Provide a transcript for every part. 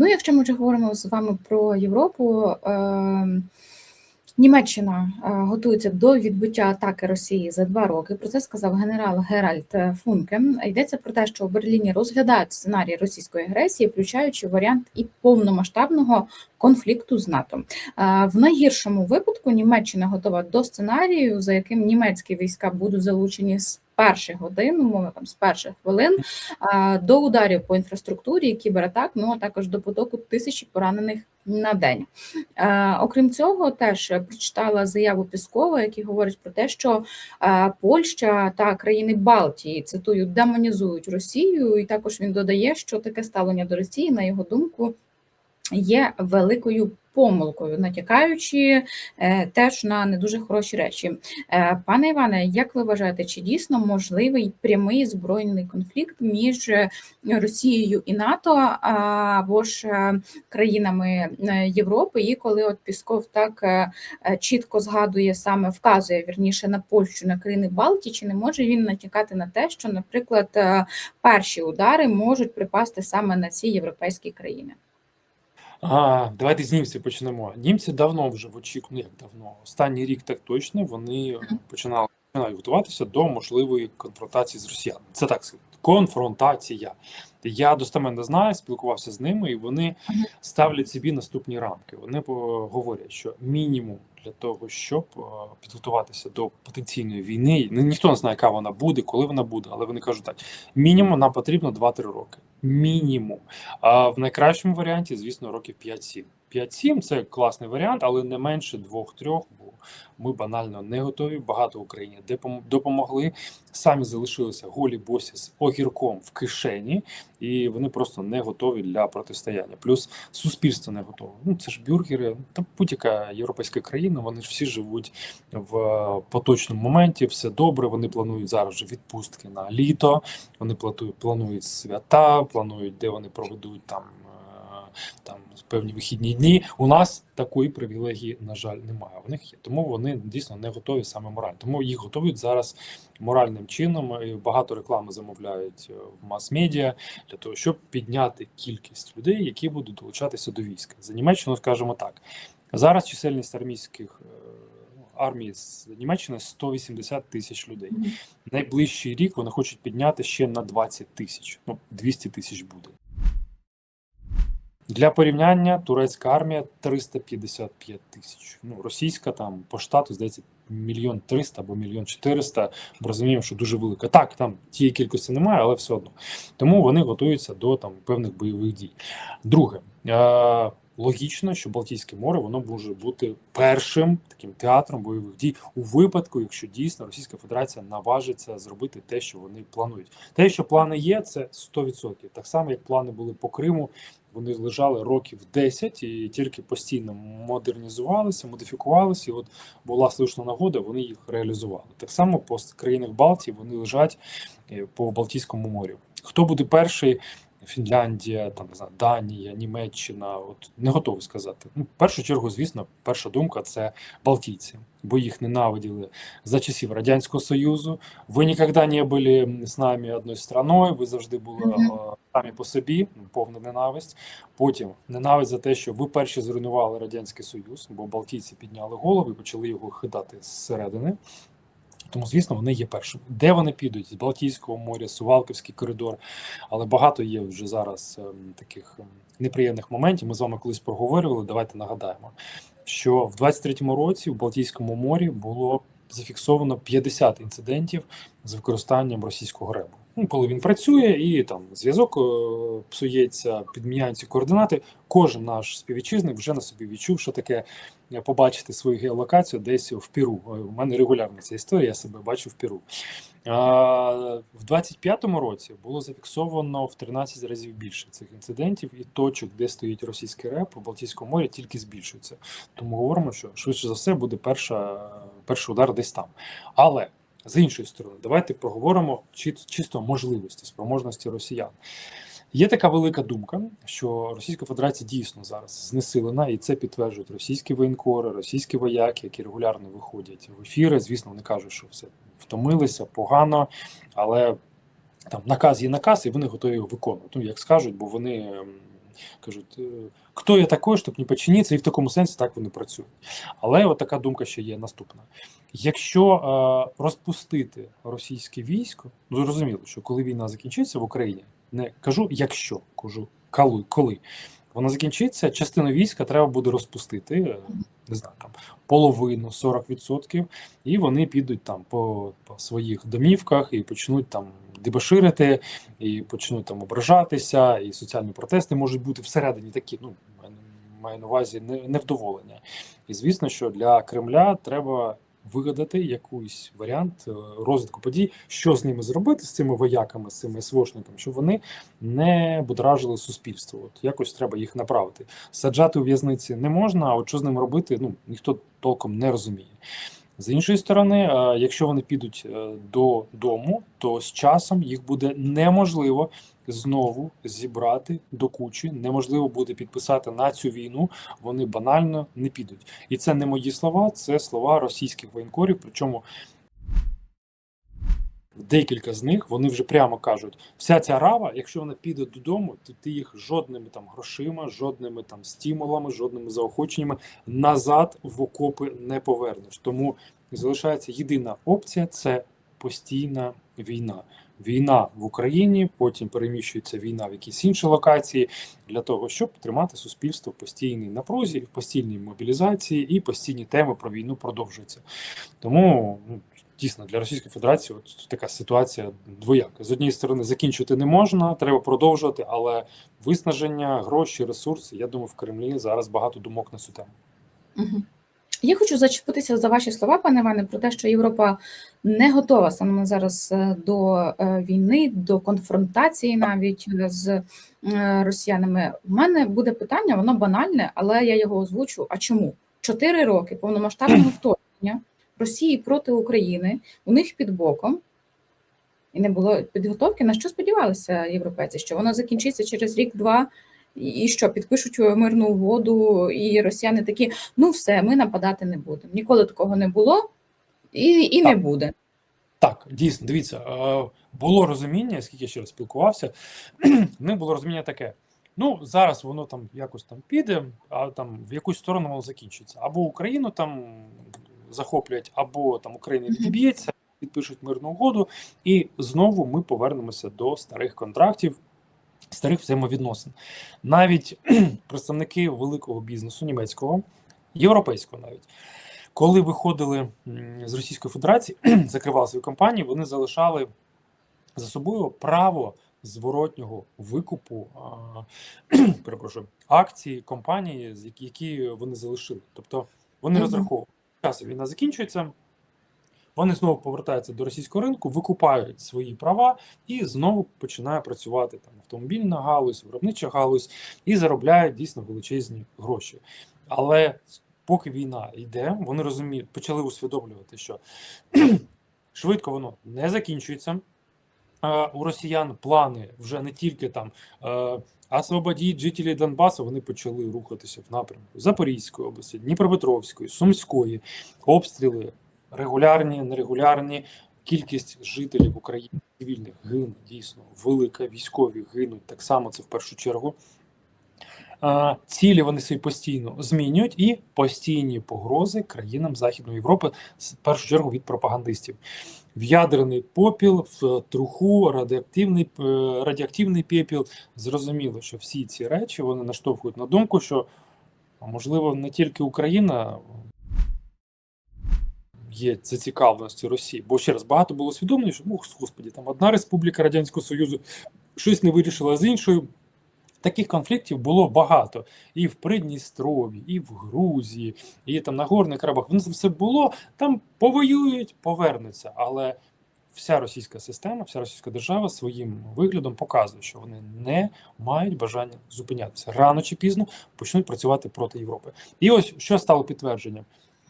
Ну, якщо ми вже говоримо з вами про Європу, е, Німеччина е, готується до відбиття атаки Росії за два роки. Про це сказав генерал Геральт Функе. Йдеться про те, що у Берліні розглядають сценарій російської агресії, включаючи варіант і повномасштабного конфлікту з НАТО. Е, В найгіршому випадку Німеччина готова до сценарію, за яким німецькі війська будуть залучені з перших годин, умовно там з перших хвилин е, до ударів по інфраструктурі, кібератак, ну а також до потоку тисячі поранених на день. Е, Окрім цього, теж прочитала заяву Піскова, який говорить про те, що е, Польща та країни Балтії цитую демонізують Росію, і також він додає, що таке ставлення до Росії, на його думку, є великою помилкою, натякаючи е, теж на не дуже хороші речі. Е, Пане Іване, як ви вважаєте, чи дійсно можливий прямий збройний конфлікт між Росією і НАТО або ж е, країнами Європи? І коли от Пісков так чітко згадує саме вказує вірніше на Польщу, на країни Балтії, чи не може він натякати на те, що, наприклад, перші удари можуть припасти саме на ці європейські країни? А, давайте з німців почнемо. Німці давно вже в очікуванні, ну як давно, останній рік так точно вони починали починають готуватися до можливої конфронтації з росіянами. Це так сказати, конфронтація. Я достеменно знаю, спілкувався з ними, і вони ставлять собі наступні рамки. Вони говорять, що мінімум для того, щоб е, підготуватися до потенційної війни, ні- ніхто не знає, яка вона буде, коли вона буде, але вони кажуть так: мінімум нам потрібно 2-3 роки. Мінімум. А в найкращому варіанті, звісно, років 5-7. 5-7 це класний варіант, але не менше 2-3, бо ми банально не готові. Багато Україні допомогли. Самі залишилися голі босі з огірком в кишені, і вони просто не готові для протистояння. Плюс суспільство не готове. Ну це ж бюргери, та будь-яка європейська країна. Вони ж всі живуть в е, поточному моменті. Все добре. Вони планують зараз вже відпустки на літо. Вони планують свята, планують, де вони проведуть там. Там певні вихідні дні. У нас такої привілегії, на жаль, немає. У них є. Тому вони дійсно не готові саме морально. Тому їх готують зараз моральним чином. Багато реклами замовляють е, в мас-медіа для того, щоб підняти кількість людей, які будуть долучатися до війська. За Німеччину скажемо так. Зараз чисельність армійських е, армії з Німеччини 180 тисяч людей. Найближчий рік вони хочуть підняти ще на 20 тисяч. Ну 200 тисяч буде. Для порівняння турецька армія 355 тисяч. Ну, російська там по штату здається мільйон триста або мільйон чотириста. Бо розуміємо, що дуже велика. Так, там тієї кількості немає, але все одно. Тому вони готуються до там певних бойових дій. Друге, е- логічно, що Балтійське море воно може бути першим таким театром бойових дій у випадку, якщо дійсно Російська Федерація наважиться зробити те, що вони планують. Те, що плани є, це 100%. Так само, як плани були по Криму. Вони лежали років 10 і тільки постійно модернізувалися, модифікувалися. І от була слушна нагода, вони їх реалізували. Так само по країнах Балтії вони лежать е, по Балтійському морю. Хто буде перший? Фінляндія, там не знаю, Данія, Німеччина, от не готовий сказати. Ну, в першу чергу, звісно, перша думка це Балтійці, бо їх ненавиділи за часів Радянського Союзу. Ви ніколи не були з нами одною страною, ви завжди були Мгм. е, самі по собі, повна ненависть. Потім ненависть за те, що ви перші зруйнували Радянський Союз, бо Балтійці підняли голову і почали його хитати зсередини. Тому, звісно, вони є першими. Де вони підуть? З Балтійського моря, Сувалківський коридор. Але багато є вже зараз ем, таких ем, неприємних моментів. Ми з вами колись проговорювали. Давайте нагадаємо, що в 23-му році в Балтійському морі було зафіксовано 50 інцидентів з використанням російського гребу. Ну, коли він працює і там зв'язок е, псується, підміняються координати. Кожен наш співвітчизник вже на собі відчув, що таке е, побачити свою геолокацію десь в Перу. Е, У мене регулярна ця історія, я себе бачу в Перу. В 25-му році було зафіксовано в 13 разів більше цих інцидентів, і точок, де стоїть російський реп у Балтійському морі, тільки збільшується. Тому говоримо, що швидше за все буде перша, перший удар десь там. Але з іншої сторони, давайте проговоримо чисто можливості, спроможності росіян. Є така велика думка, що Російська Федерація дійсно зараз знесилена, і це підтверджують російські воєнкори, російські вояки, які регулярно виходять в ефіри. Звісно, вони кажуть, що все втомилися погано, але там наказ є наказ, і вони готові його виконувати. Ну як скажуть, бо вони ем, кажуть, е, хто я такий, щоб не починитися, і в такому сенсі так вони працюють. Але от така думка ще є наступна. Якщо е, розпустити російське військо, ну зрозуміло, що коли війна закінчиться в Україні, не кажу, якщо кажу, коли, коли вона закінчиться, частину війська треба буде розпустити, е, не знаю, там половину, 40%, і вони підуть там по, по своїх домівках і почнуть там дебоширити, і почнуть там ображатися, і соціальні протести можуть бути всередині такі, ну маю- маю на увазі невдоволення. І звісно, що для Кремля треба вигадати якийсь варіант е, розвитку подій, що з ними зробити з цими вояками, з цими СВОшниками, щоб вони не будражили суспільство. От якось треба їх направити. Саджати у в'язниці не можна, а от що з ним робити, ну ніхто толком не розуміє. З іншої сторони, е, якщо вони підуть е, додому, то з часом їх буде неможливо знову зібрати до кучі, неможливо буде підписати на цю війну. Вони банально не підуть. І це не мої слова, це слова російських воєнкорів. Причому декілька з них вони вже прямо кажуть: вся ця рава, якщо вона піде додому, то ти їх жодними там грошима, жодними там стимулами, жодними заохоченнями назад в окопи не повернеш. Тому залишається єдина опція це постійна війна. Війна в Україні, потім переміщується війна в якісь інші локації для того, щоб тримати суспільство в постійній напрузі, в постійній мобілізації і постійні теми про війну продовжуються. Тому ну, дійсно для Російської Федерації от така ситуація двояка. З однієї сторони, закінчити не можна, треба продовжувати, але виснаження, гроші, ресурси. Я думаю, в Кремлі зараз багато думок на цю тему. Я хочу зачепитися за ваші слова, пане Іване, про те, що Європа не готова саме зараз е, до е, війни, до конфронтації навіть е, з росіянами. У мене буде питання, воно банальне, але я його озвучу. А чому? Чотири роки повномасштабного вторгнення Росії проти України у них під боком. І не було підготовки. На що сподівалися європейці? Що воно закінчиться через рік-два, і і що підпишуть мирну угоду, і росіяни такі: ну все, ми нападати не будемо. Ніколи такого не було і, і не буде. Так, дійсно, дивіться, е, було розуміння, скільки я ще раз спілкувався, в них було розуміння таке. Ну, зараз воно там якось там піде, а там в якусь сторону воно закінчиться. Або Україну там захоплять, або там Україна Мгм. відіб'ється, підпишуть мирну угоду, і знову ми повернемося до старих контрактів, старих взаємовідносин. Навіть представники великого бізнесу німецького, європейського навіть. Коли виходили з Російської Федерації, закривали свої компанії, вони залишали за собою право зворотнього викупу перепрошую, акцій компанії, які, вони залишили. Тобто вони Мгм. розраховують, час війна закінчується. Вони знову повертаються до російського ринку, викупають свої права і знову починає працювати там автомобільна галузь, виробнича галузь і заробляють дійсно величезні гроші. Але поки війна йде, вони розуміють, почали усвідомлювати, що швидко воно не закінчується. У росіян плани вже не тільки там освободіть жителів Донбасу, вони почали рухатися в напрямку Запорізької області, Дніпропетровської, Сумської, обстріли регулярні, нерегулярні. Кількість жителів України цивільних гине дійсно велика. Військові гинуть так само. Це в першу чергу. Цілі вони свої постійно змінюють і постійні погрози країнам Західної Європи, в першу чергу від пропагандистів. В ядерний попіл, в труху, радіоактивний, е, радіоактивний пепіл. Зрозуміло, що всі ці речі вони наштовхують на думку, що можливо не тільки Україна є зацікавленості Росії, бо ще раз багато було усвідомлено, що ух, господі, там одна республіка Радянського Союзу щось не вирішила з іншою. Таких конфліктів було багато і в Придністрові, і в Грузії, і там на Горний Карабах. Воно це все було. Там повоюють, повернуться. Але вся російська система, вся російська держава своїм виглядом показує, що вони не мають бажання зупинятися. Рано чи пізно почнуть працювати проти Європи. І ось що стало підтвердженням: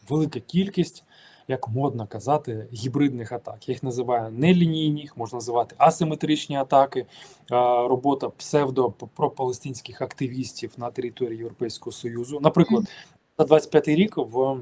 велика кількість. Як модно казати, гібридних атак. Я їх називаю нелінійні, їх можна називати асиметричні атаки, робота псевдо-пропалестинських активістів на території Європейського Союзу. Наприклад, за 25 рік в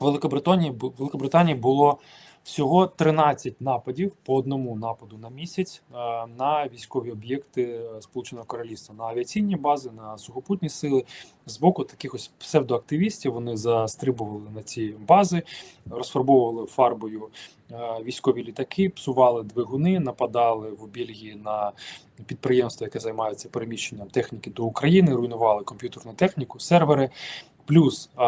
Великобританії Великобританії було Всього 13 нападів по одному нападу на місяць е, на військові об'єкти е, Сполученого Королівства, на авіаційні бази, на сухопутні сили. З боку таких ось псевдоактивістів вони застрибували на ці бази, розфарбовували фарбою е, військові літаки, псували двигуни, нападали в Бельгії на підприємство, яке займається переміщенням техніки до України, руйнували комп'ютерну техніку, сервери. Плюс е,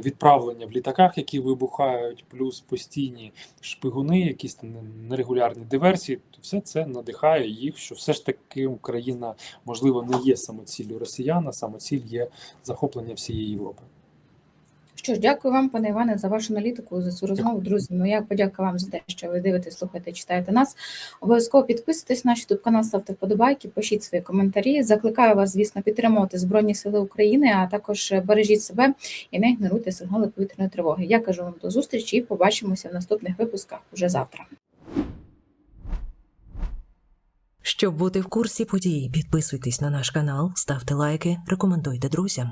відправлення в літаках, які вибухають, плюс постійні шпигуни, якісь там нерегулярні диверсії. То Все це надихає їх, що все ж таки Україна можливо не є самоціллю росіян, а самоціль є захоплення всієї Європи. Що ж, дякую вам, пане Іване, за вашу аналітику, за цю розмову. Друзі, моя подяка вам за те, що ви дивитесь, слухаєте, читаєте нас. Обов'язково підписуйтесь на наш YouTube канал, ставте вподобайки, пишіть свої коментарі. Закликаю вас, звісно, підтримувати Збройні Сили України, а також бережіть себе і не ігноруйте сигнали повітряної тривоги. Я кажу вам до зустрічі і побачимося в наступних випусках уже завтра. Щоб бути в курсі подій, підписуйтесь на наш канал, ставте лайки, рекомендуйте друзям.